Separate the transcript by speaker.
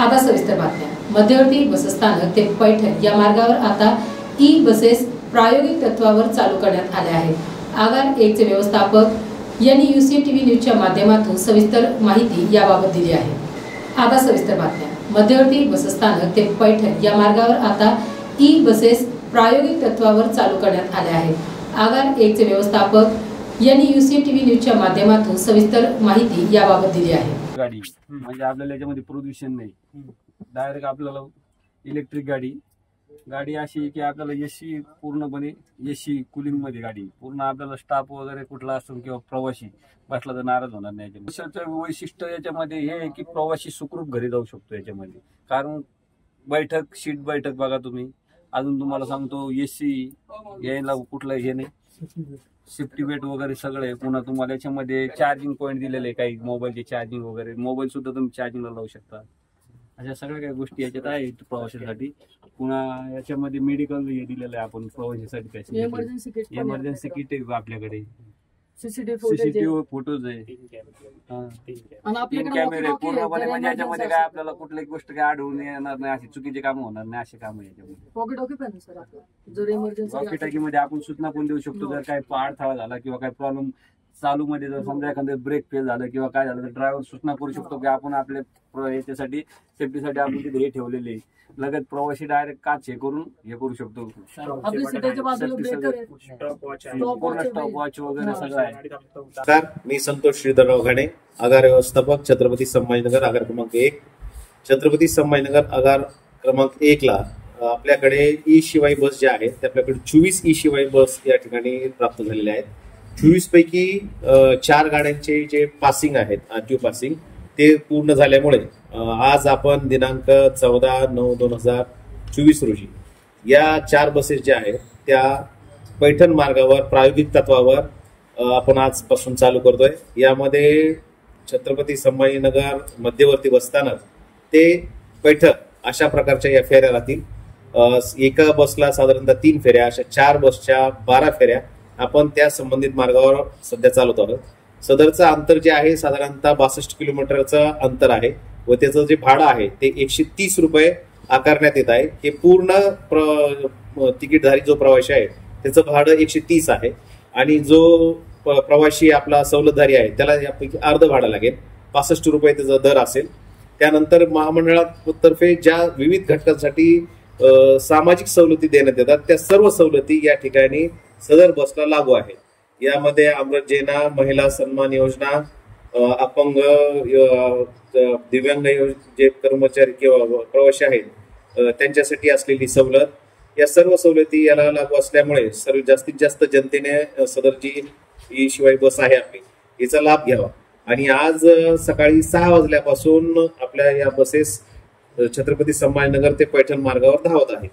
Speaker 1: आता सविस्तर बातम्या. मध्यवर्ती बसस्थानक ते पैठण या मार्गावर आता ई बसेस प्रायोगिक तत्वावर चालू करण्यात आल्या आहेत. आगार एकचे व्यवस्थापक यांनी युसी टीव्ही न्यूजच्या माध्यमातून सविस्तर माहिती याबाबत दिली आहे. आता सविस्तर बातम्या. मध्यवर्ती बसस्थानक ते पैठण या मार्गावर आता ई बसेस प्रायोगिक तत्वावर चालू करण्यात आल्या आहेत. आगार एकचे व्यवस्थापक यांनी युसी टीव्ही न्यूजच्या माध्यमातून सविस्तर माहिती याबाबत दिली आहे.
Speaker 2: गाडी. म्हणजे आपल्याला याच्यामध्ये प्रदूषण नाही. डायरेक्ट आपल्याला इलेक्ट्रिक गाडी. गाडी अशी आहे की आपल्याला एसी पूर्णपणे एसी कुलिंगमध्ये गाडी. पूर्ण आपल्याला स्टाफ वगैरे कुठला असतो किंवा प्रवासी बसला तर नाराज होणार नाही याच्यामध्ये. वैशिष्ट्य याच्यामध्ये हे आहे की प्रवासी सुखरूप घरी जाऊ शकतो याच्यामध्ये. कारण बैठक सीट बैठक बघा तुम्ही. अजून तुम्हाला सांगतो एसी यायला कुठलं हे नाही. सेफ्टी बेट वगैरे सगळे पुन्हा तुम्हाला याच्यामध्ये चार्जिंग पॉईंट दिलेले आहे काही मोबाईलचे चार्जिंग वगैरे. मोबाईल सुद्धा तुम्ही चार्जिंगला लावू शकता. अशा सगळ्या काही गोष्टी याच्यात आहेत प्रवाशासाठी. पुन्हा याच्यामध्ये मेडिकल हे दिलेलं आहे आपण प्रवाशासाठी
Speaker 3: इमर्जन्सी किट
Speaker 2: इमर्जन्सी किट आहे आपल्याकडे.
Speaker 3: सीसीटीव्ही फुटेज
Speaker 2: आहे. हा.
Speaker 3: आणि
Speaker 2: तीन
Speaker 3: आपल्याकडे
Speaker 2: कॅमेरे पूर्णपणे म्हणजे याच्यामध्ये काय. आपल्याला कुठल्याही गोष्ट काय आढळून येणार नाही अशी चुकीचे काम होणार नाही असे काम याच्यामध्ये. टाकी मध्ये आपण सूचना पण देऊ शकतो जर काही अडथळा झाला किंवा काही प्रॉब्लेम चालू मध्ये जर समजा एखादं ब्रेक फेल झालं किंवा काय झालं तर ड्रायव्हर सूचना करू शकतो की आपण आपल्या याच्यासाठी सेफ्टीसाठी आपण तिथे हे ठेवलेले. लगेच प्रवासी डायरेक्ट काच हे करून हे करू शकतो. पूर्ण स्टॉप. वॉच वगैरे सगळं आहे.
Speaker 4: मी संतोष श्रीधरराव घाणे आगार व्यवस्थापक छत्रपती संभाजीनगर आगार क्रमांक एक. छत्रपती संभाजीनगर आगार क्रमांक एक ला आपल्याकडे ई शिवाय बस ज्या आहेत त्या आपल्याकडे चोवीस ई शिवाय बस या ठिकाणी प्राप्त झालेल्या आहेत. चोवीस पैकी चार गाड्यांचे जे पासिंग आहेत आरटीओ पासिंग ते पूर्ण झाल्यामुळे आज आपण दिनांक चौदा नऊ दोन हजार चोवीस रोजी या चार बसेस ज्या आहेत त्या पैठण मार्गावर प्रायोगिक तत्वावर आपण आजपासून चालू करतोय. यामध्ये छत्रपती संभाजीनगर मध्यवर्ती बसतानाच ते पैठण अशा प्रकारच्या या फेऱ्या राहतील. एका बसला साधारणतः तीन फेऱ्या अशा चार बसच्या बारा फेऱ्या आपण त्या संबंधित मार्गावर सध्या चालवत आहोत. सदरचं अंतर जे आहे साधारणतः बासष्ट किलोमीटरचं अंतर आहे व त्याचं जे भाडं आहे ते एकशे तीस रुपये आकारण्यात येत आहे. हे पूर्ण प्र तिकीटधारी जो प्रवासी आहे त्याचं भाडं एकशे तीस आहे. आणि जो प- प्रवासी आपला सवलतधारी आहे त्याला यापैकी अर्ध भाडं लागेल. पासष्ट रुपये त्याचा दर असेल. त्यानंतर महामंडळातर्फे ज्या विविध घटकांसाठी सामाजिक सवलती देण्यात येतात त्या सर्व सवलती या ठिकाणी सदर बसला लागू आहे. यामध्ये अमृतजेना महिला सन्मान योजना अपंग दिव्यांग जे कर्मचारी किंवा प्रवासी आहेत त्यांच्यासाठी असलेली सवलत. या सर्व सवलती याला लागू असल्यामुळे सर्व जास्तीत जास्त जनतेने सदरची ही शिवाय बस आहे आपली. याचा लाभ घ्यावा. आणि आज सकाळी सहा वाजल्यापासून आपल्या या बसेस छत्रपती संभाजीनगर ते पैठण मार्गावर धावत आहेत.